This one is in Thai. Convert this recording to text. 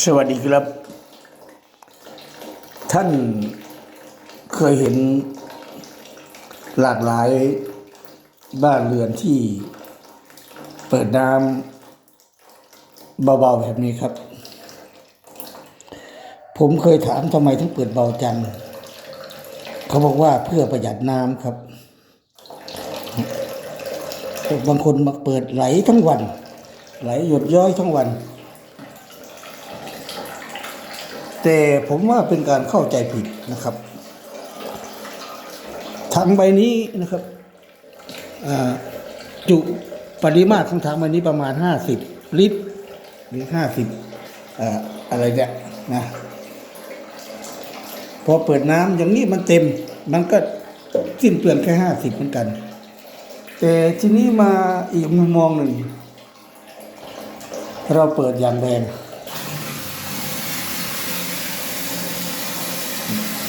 สวัสดีครับ ท่านเคยเห็นหลากหลายบ้านเรือนที่เปิดน้ำเบาๆแบบนี้ครับ ผมเคยถามทำไมถึงเปิดเบาจัง เขาบอกว่าเพื่อประหยัดน้ำครับ บางคนมาเปิดไหลทั้งวัน ไหลหยดย้อยทั้งวัน แต่ผมว่าเป็นการเข้าใจผิดนะครับถังใบนี้นะครับจุปริมาตรของถังใบนี้ประมาณห้าสิบลิตรหรือห้าสิบอะไรเนี่ยนะพอเปิดน้ำอย่างนี้มันเต็ม มันก็สิ้นเปลืองแค่ห้าสิบเหมือนกัน แต่ทีนี้มาอีกมุมมองหนึ่ง เราเปิดอย่างแรง Thank you.